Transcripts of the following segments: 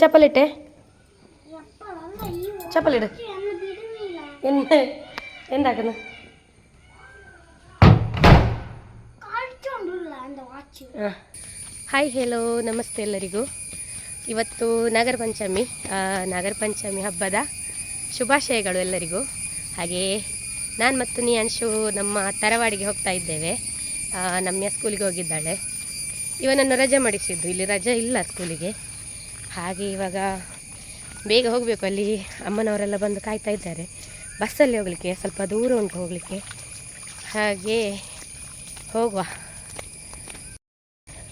ಚಪ್ಪಲ್ ಇಟ್ಟೆ. ಚಪ್ಪಲ್ ಇಡು. ಎನ್ನ ಎಂದಾಕನು ಹಾಯ್ ಹೆಲೋ ನಮಸ್ತೆ ಎಲ್ಲರಿಗೂ. ಇವತ್ತು ನಾಗರ ಪಂಚಮಿ ನಾಗರ ಪಂಚಮಿ ಹಬ್ಬದ ಶುಭಾಶಯಗಳು ಎಲ್ಲರಿಗೂ. ಹಾಗೆಯೇ ನಾನು ಮತ್ತು ನೀ ಅಂಶು ನಮ್ಮ ತರವಾಡಿಗೆ ಹೋಗ್ತಾ ಇದ್ದೇವೆ. ನಮ್ಮ ಸ್ಕೂಲಿಗೆ ಹೋಗಿದ್ದಾಳೆ. ಇವನನ್ನು ರಜೆ ಮಾಡಿಸಿದ್ದು. ಇಲ್ಲಿ ರಜೆ ಇಲ್ಲ ಸ್ಕೂಲಿಗೆ ಹಾಗೆ ಇವಾಗ ಬೇಗ ಹೋಗಬೇಕು. ಅಲ್ಲಿ ಅಮ್ಮನವರೆಲ್ಲ ಬಂದು ಕಾಯ್ತಾ ಇದ್ದಾರೆ. ಬಸ್ಸಲ್ಲಿ ಹೋಗಲಿಕ್ಕೆ, ಸ್ವಲ್ಪ ದೂರ ಉಂಟು ಹೋಗಲಿಕ್ಕೆ. ಹಾಗೆ ಹೋಗುವ.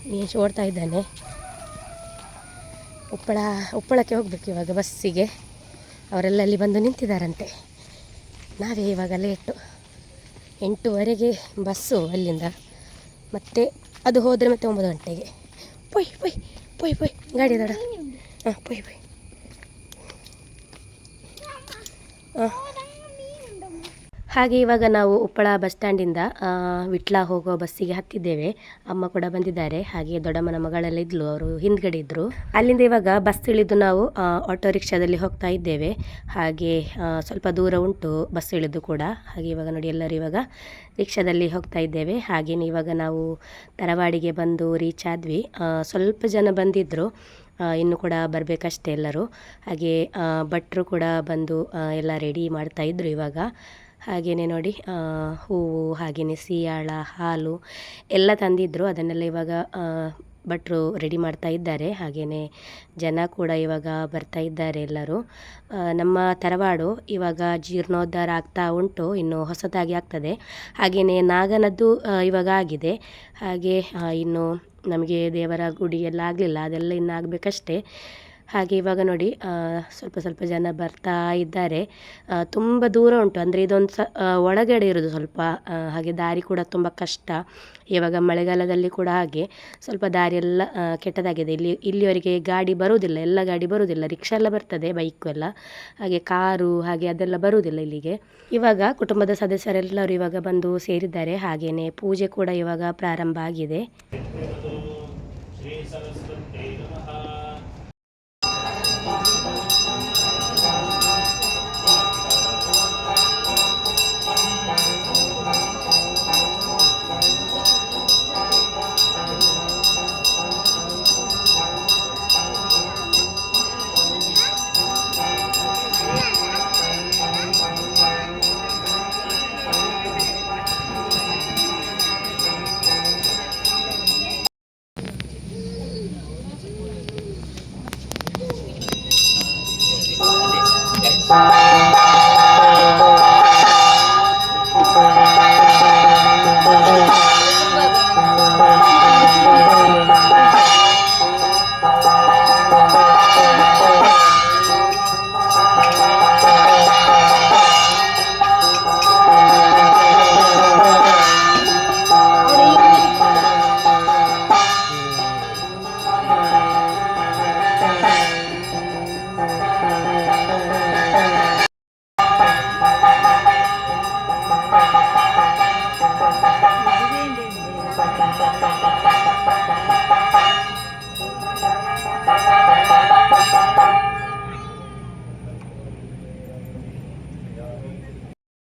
ನೀಶ್ ಓಡ್ತಾ ಇದ್ದಾನೆ. ಉಪ್ಪಳ, ಉಪ್ಪಳಕ್ಕೆ ಹೋಗಬೇಕು ಇವಾಗ ಬಸ್ಸಿಗೆ ಅವರೆಲ್ಲ ಅಲ್ಲಿ ಬಂದು ನಿಂತಿದ್ದಾರಂತೆ. ನಾವೇ ಇವಾಗ ಲೇಟು ಎಂಟೂವರೆಗೆ ಬಸ್ಸು ಅಲ್ಲಿಂದ. ಮತ್ತೆ ಅದು ಹೋದರೆ ಮತ್ತೆ ಒಂಬತ್ತು ಗಂಟೆಗೆ. ಪೊಯ್ ಪೊಯ್ ಪೊಯ್ ಪೊಯ್, ಗಾಡಿ ದಡ ಪೊಯ್ ಪೊಯ್ ಹಾಗೆ ಇವಾಗ ನಾವು ಉಪ್ಪಳ ಬಸ್ ಸ್ಟ್ಯಾಂಡಿಂದ ವಿಟ್ಲ ಹೋಗೋ ಬಸ್ಸಿಗೆ ಹತ್ತಿದ್ದೇವೆ. ಅಮ್ಮ ಕೂಡ ಬಂದಿದ್ದಾರೆ. ಹಾಗೆ ದೊಡ್ಡಮ್ಮನ ಮಗಳೆಲ್ಲ ಇದ್ಲು, ಅವರು ಹಿಂದ್ಗಡೆ ಇದ್ರು. ಅಲ್ಲಿಂದ ಇವಾಗ ಬಸ್ ಇಳಿದು ನಾವು ಆಟೋ ರಿಕ್ಷಾದಲ್ಲಿ ಹೋಗ್ತಾ ಇದ್ದೇವೆ. ಹಾಗೆ ಸ್ವಲ್ಪ ದೂರ ಉಂಟು ಬಸ್ ಇಳಿದು ಕೂಡ. ಹಾಗೆ ಇವಾಗ ನೋಡಿ ಎಲ್ಲರೂ ಇವಾಗ ರಿಕ್ಷಾದಲ್ಲಿ ಹೋಗ್ತಾ ಇದ್ದೇವೆ. ಹಾಗೇನೆ ಇವಾಗ ನಾವು ತರವಾಡಿಗೆ ಬಂದು ರೀಚ್ ಆದ್ವಿ. ಸ್ವಲ್ಪ ಜನ ಬಂದಿದ್ದರು ಇನ್ನು ಕೂಡ ಬರಬೇಕಷ್ಟೇ ಎಲ್ಲರೂ. ಹಾಗೆ ಭಟ್ರು ಕೂಡ ಬಂದು ಎಲ್ಲ ರೆಡಿ ಮಾಡ್ತಾ ಇದ್ರು ಇವಾಗ. ಹಾಗೆಯೇ ನೋಡಿ ಹೂವು ಹಾಗೆಯೇ ಸಿಯಾಳ, ಹಾಲು ಎಲ್ಲ ತಂದಿದ್ದರು ಅದನ್ನೆಲ್ಲ ಇವಾಗ ಭಟ್ರು ರೆಡಿ ಮಾಡ್ತಾ ಇದ್ದಾರೆ. ಹಾಗೆಯೇ ಜನ ಕೂಡ ಇವಾಗ ಬರ್ತಾ ಇದ್ದಾರೆ ಎಲ್ಲರೂ. ನಮ್ಮ ತರವಾಡು ಇವಾಗ ಜೀರ್ಣೋದ್ಧಾರ ಆಗ್ತಾ ಉಂಟು. ಇನ್ನು ಹೊಸದಾಗಿ ಆಗ್ತದೆ. ಹಾಗೆಯೇ ನಾಗನದ್ದು ಇವಾಗ ಆಗಿದೆ. ಹಾಗೆ ಇನ್ನು ನಮಗೆ ದೇವರ ಗುಡಿ ಎಲ್ಲ ಆಗಲಿಲ್ಲ ಅದೆಲ್ಲ ಇನ್ನು ಆಗಬೇಕಷ್ಟೇ. ಹಾಗೆ ಇವಾಗ ನೋಡಿ ಸ್ವಲ್ಪ ಸ್ವಲ್ಪ ಜನ ಬರ್ತಾ ಇದ್ದಾರೆ. ತುಂಬ ದೂರ ಉಂಟು ಅಂದರೆ ಇದೊಂದು ಸ ಒಳಗಡೆ ಇರೋದು ಸ್ವಲ್ಪ ಹಾಗೆ ದಾರಿ ಕೂಡ ತುಂಬ ಕಷ್ಟ. ಇವಾಗ ಮಳೆಗಾಲದಲ್ಲಿ ಕೂಡ ಹಾಗೆ ಸ್ವಲ್ಪ ದಾರಿ ಎಲ್ಲ ಆ, ಕೆಟ್ಟದಾಗಿದೆ. ಇಲ್ಲಿ ಇಲ್ಲಿವರೆಗೆ ಗಾಡಿ ಬರುವುದಿಲ್ಲ ಎಲ್ಲ ಗಾಡಿ ಬರುವುದಿಲ್ಲ ರಿಕ್ಷಾ ಎಲ್ಲ ಬರ್ತದೆ ಬೈಕು ಎಲ್ಲ. ಹಾಗೆ ಕಾರು ಹಾಗೆ ಅದೆಲ್ಲ ಬರುವುದಿಲ್ಲ ಇಲ್ಲಿಗೆ. ಇವಾಗ ಕುಟುಂಬದ ಸದಸ್ಯರೆಲ್ಲರೂ ಇವಾಗ ಬಂದು ಸೇರಿದ್ದಾರೆ ಹಾಗೆಯೇ ಪೂಜೆ ಕೂಡ ಇವಾಗ ಪ್ರಾರಂಭ ಆಗಿದೆ.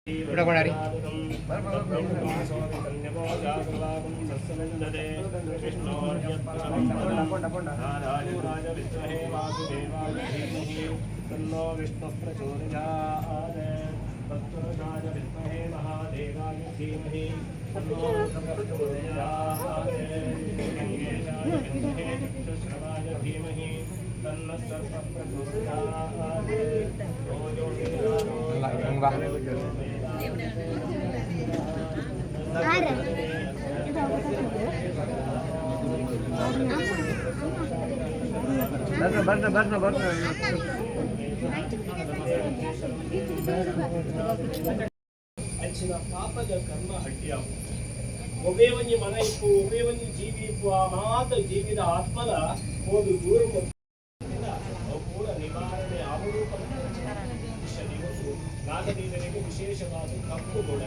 ഇവിടെ गन्धते विष्णोर्यत्तमन्तराज विद्महे वासुदेवाय धीमहि तन्नो विष्णुः प्रचोदयात् तत्पुरुषाय विद्महे महादेवाय धीमहि तन्नो प्रचोदयात् ಬರ್ನ ಬರ್ನ ಬರ್ನ ಅಂಚಿನ ಪಾಪದ ಕರ್ಮ ಹಟ್ಟಿಯಾವು ಒಬ್ಬೇ ಮನ ಇಪ್ಪು ಒಬ್ಬೇ ಜೀವಿ ಇಪ್ಪು ಆ ಮಾತ ಜೀವಿದ ಆತ್ಮದ ಒಂದು ದೂರ ಕೂಡ ನಿವಾರಣೆ ಆಗುವುದು ನಾಗದೇವರಿಗೆ ವಿಶೇಷವಾದ ಕಪ್ಪು ಗುಣ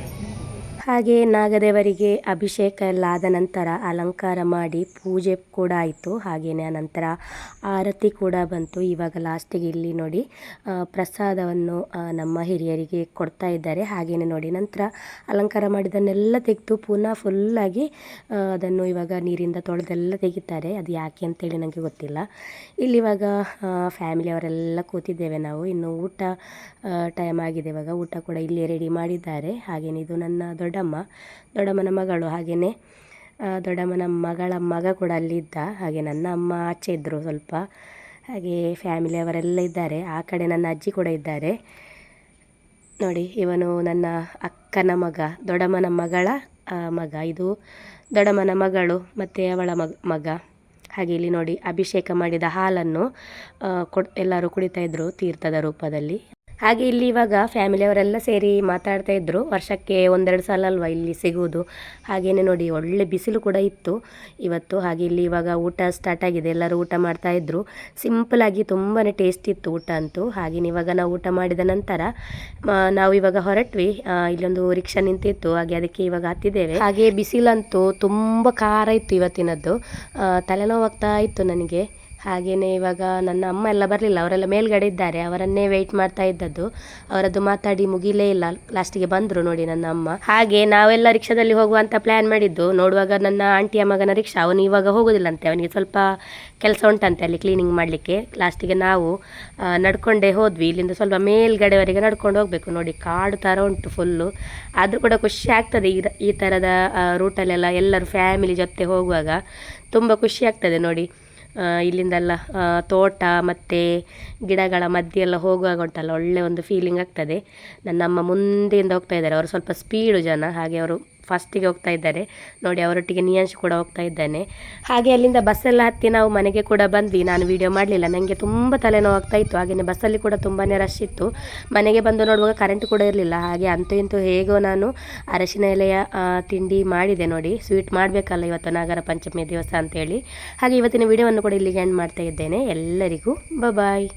ಹಾಗೆ ನಾಗದೇವರಿಗೆ ಅಭಿಷೇಕ ಎಲ್ಲ ಆದ ನಂತರ ಅಲಂಕಾರ ಮಾಡಿ ಪೂಜೆ ಕೂಡ ಆಯಿತು. ಹಾಗೆಯೇ ನಂತರ ಆರತಿ ಕೂಡ ಬಂತು. ಇವಾಗ ಲಾಸ್ಟಿಗೆ ಇಲ್ಲಿ ನೋಡಿ ಪ್ರಸಾದವನ್ನು ನಮ್ಮ ಹಿರಿಯರಿಗೆ ಕೊಡ್ತಾ ಇದ್ದಾರೆ. ಹಾಗೆಯೇ ನೋಡಿ ನಂತರ ಅಲಂಕಾರ ಮಾಡಿದ್ದನ್ನೆಲ್ಲ ತೆಗೆದು ಪುನಃ ಫುಲ್ಲಾಗಿ ಅದನ್ನು ಇವಾಗ ನೀರಿಂದ ತೊಳೆದೆಲ್ಲ ತೆಗಿತಾರೆ. ಅದು ಯಾಕೆ ಅಂತೇಳಿ ನನಗೆ ಗೊತ್ತಿಲ್ಲ. ಇಲ್ಲಿ ಇವಾಗ ಫ್ಯಾಮಿಲಿ ಅವರೆಲ್ಲ ಕೂತಿದ್ದೇವೆ ನಾವು. ಇನ್ನು ಊಟ ಟೈಮ್ ಆಗಿದೆ. ಇವಾಗ ಊಟ ಕೂಡ ಇಲ್ಲಿ ರೆಡಿ ಮಾಡಿದ್ದಾರೆ. ಹಾಗೆಯೇ ಇದು ನನ್ನ ದೊಡ್ಡಮ್ಮ, ದೊಡ್ಡಮ್ಮನ ಮಗಳು ಹಾಗೆಯೇ ದೊಡ್ಡಮ್ಮನ ಮಗಳ ಮಗ ಕೂಡ ಅಲ್ಲಿದ್ದ. ಹಾಗೆ ನನ್ನ ಅಮ್ಮ ಆಚೆ ಇದ್ದರು ಸ್ವಲ್ಪ. ಹಾಗೆ ಫ್ಯಾಮಿಲಿ ಅವರೆಲ್ಲ ಇದ್ದಾರೆ. ಆ ಕಡೆ ನನ್ನ ಅಜ್ಜಿ ಕೂಡ ಇದ್ದಾರೆ. ನೋಡಿ, ಇವನು ನನ್ನ ಅಕ್ಕನ ಮಗ, ದೊಡ್ಡಮ್ಮನ ಮಗಳ ಮಗ. ಇದು ದೊಡ್ಡಮ್ಮನ ಮಗಳು ಮತ್ತು ಅವಳ ಮಗ ಹಾಗೆ ಇಲ್ಲಿ ನೋಡಿ, ಅಭಿಷೇಕ ಮಾಡಿದ ಹಾಲನ್ನು ಕೊಡ್, ಎಲ್ಲರೂ ಕುಡಿತಾ ಇದ್ದರು ತೀರ್ಥದ ರೂಪದಲ್ಲಿ. ಹಾಗೆ ಇಲ್ಲಿ ಇವಾಗ ಫ್ಯಾಮಿಲಿಯವರೆಲ್ಲ ಸೇರಿ ಮಾತಾಡ್ತಾ ಇದ್ರು. ವರ್ಷಕ್ಕೆ ಒಂದೆರಡು ಸಲ ಅಲ್ವಾ ಇಲ್ಲಿ ಸಿಗುವುದು. ಹಾಗೇನೆ ನೋಡಿ, ಒಳ್ಳೆ ಬಿಸಿಲು ಕೂಡ ಇತ್ತು. ಇವತ್ತು ಹಾಗೆ ಇಲ್ಲಿ ಇವಾಗ ಊಟ ಸ್ಟಾರ್ಟ್ ಆಗಿದೆ. ಎಲ್ಲರೂ ಊಟ ಮಾಡ್ತಾ ಇದ್ರು. ಸಿಂಪಲ್ ಆಗಿ ತುಂಬಾ ಟೇಸ್ಟ್ ಇತ್ತು ಊಟ ಅಂತೂ. ಹಾಗೇನೆ ಇವಾಗ ನಾವು ಊಟ ಮಾಡಿದ ನಂತರ ನಾವು ಇವಾಗ ಹೊರಟ್ವಿ. ಇಲ್ಲೊಂದು ರಿಕ್ಷಾ ನಿಂತಿತ್ತು. ಹಾಗೆ ಅದಕ್ಕೆ ಇವಾಗ ಹತ್ತಿದ್ದೇವೆ. ಹಾಗೆ ಬಿಸಿಲಂತೂ ತುಂಬ ಖಾರ ಇತ್ತು ಇವತ್ತಿನದ್ದು. ತಲೆನೋವು ತಲೆನೋವಾಗ್ತಾ ಇತ್ತು ನನಗೆ. ಹಾಗೆಯೇ ಇವಾಗ ನನ್ನ ಅಮ್ಮ ಎಲ್ಲ ಬರಲಿಲ್ಲ. ಅವರೆಲ್ಲ ಮೇಲ್ಗಡೆ ಇದ್ದಾರೆ. ಅವರನ್ನೇ ವೆಯ್ಟ್ ಮಾಡ್ತಾ ಇದ್ದದ್ದು. ಅವರದ್ದು ಮಾತಾಡಿ ಮುಗಿಲೇ ಇಲ್ಲ. ಲಾಸ್ಟಿಗೆ ಬಂದರು ನೋಡಿ ನನ್ನ ಅಮ್ಮ. ಹಾಗೆ ನಾವೆಲ್ಲ ರಿಕ್ಷಾದಲ್ಲಿ ಹೋಗುವಂತ ಪ್ಲ್ಯಾನ್ ಮಾಡಿದ್ದು. ನೋಡುವಾಗ ನನ್ನ ಆಂಟಿಯ ಮಗನ ರಿಕ್ಷಾ. ಅವನು ಇವಾಗ ಹೋಗೋದಿಲ್ಲಂತೆ. ಅವನಿಗೆ ಸ್ವಲ್ಪ ಕೆಲಸ ಉಂಟಂತೆ ಅಲ್ಲಿ ಕ್ಲೀನಿಂಗ್ ಮಾಡಲಿಕ್ಕೆ. ಲಾಸ್ಟಿಗೆ ನಾವು ನಡ್ಕೊಂಡೇ ಹೋದ್ವಿ. ಇಲ್ಲಿಂದ ಸ್ವಲ್ಪ ಮೇಲ್ಗಡೆವರೆಗೆ ನಡ್ಕೊಂಡು ಹೋಗಬೇಕು. ನೋಡಿ ಕಾಡು ಥರ ಉಂಟು ಫುಲ್ಲು ಆದರೂ ಕೂಡ ಖುಷಿ ಆಗ್ತದೆ ಈ ಈ ಥರದ ರೂಟಲ್ಲೆಲ್ಲ ಎಲ್ಲರೂ ಫ್ಯಾಮಿಲಿ ಜೊತೆ ಹೋಗುವಾಗ. ತುಂಬ ಖುಷಿ ಆಗ್ತದೆ ನೋಡಿ. ಇಲ್ಲಿಂದೆಲ್ಲ ತೋಟ ಮತ್ತು ಗಿಡಗಳ ಮಧ್ಯೆ ಎಲ್ಲ ಹೋಗುವಾಗ ಉಂಟಲ್ಲ, ಒಳ್ಳೆ ಒಂದು ಫೀಲಿಂಗ್ ಆಗ್ತದೆ. ನನ್ನ ಅಮ್ಮ ಮುಂದೆಯಿಂದ ಹೋಗ್ತಾ ಇದ್ದಾರೆ, ಅವರು ಸ್ವಲ್ಪ ಸ್ಪೀಡು ಜನ, ಹಾಗೆ ಅವರು ಫಸ್ಟಿಗೆ ಹೋಗ್ತಾ ಇದ್ದಾರೆ. ನೋಡಿ, ಅವರೊಟ್ಟಿಗೆ ನಿಯಾಂಶ್ ಕೂಡ ಹೋಗ್ತಾ ಇದ್ದಾನೆ. ಹಾಗೆ ಅಲ್ಲಿಂದ ಬಸ್ಸೆಲ್ಲ ಹತ್ತಿ ನಾವು ಮನೆಗೆ ಕೂಡ ಬಂದ್ವಿ. ನಾನು ವಿಡಿಯೋ ಮಾಡಲಿಲ್ಲ. ನನಗೆ ತುಂಬ ತಲೆನೋವು ಆಗ್ತಾ ಇತ್ತು. ಹಾಗೆಯೇ ಬಸ್ಸಲ್ಲಿ ಕೂಡ ತುಂಬಾ ರಶ್ ಇತ್ತು. ಮನೆಗೆ ಬಂದು ನೋಡುವಾಗ ಕರೆಂಟ್ ಕೂಡ ಇರಲಿಲ್ಲ. ಹಾಗೆ ಅಂತೂ ಇಂತೂ ಹೇಗೋ ನಾನು ಅರಶಿನ ಎಲೆಯ ತಿಂಡಿ ಮಾಡಿದೆ ನೋಡಿ. ಸ್ವೀಟ್ ಮಾಡಬೇಕಲ್ಲ ಇವತ್ತು ನಾಗರ ಪಂಚಮಿ ದಿವಸ ಅಂತೇಳಿ. ಹಾಗೆ ಇವತ್ತಿನ ವಿಡಿಯೋವನ್ನು ಕೂಡ ಇಲ್ಲಿಗೆ ಎಂಡ್ ಮಾಡ್ತಾ ಇದ್ದೇನೆ. ಎಲ್ಲರಿಗೂ ಬಾಯ್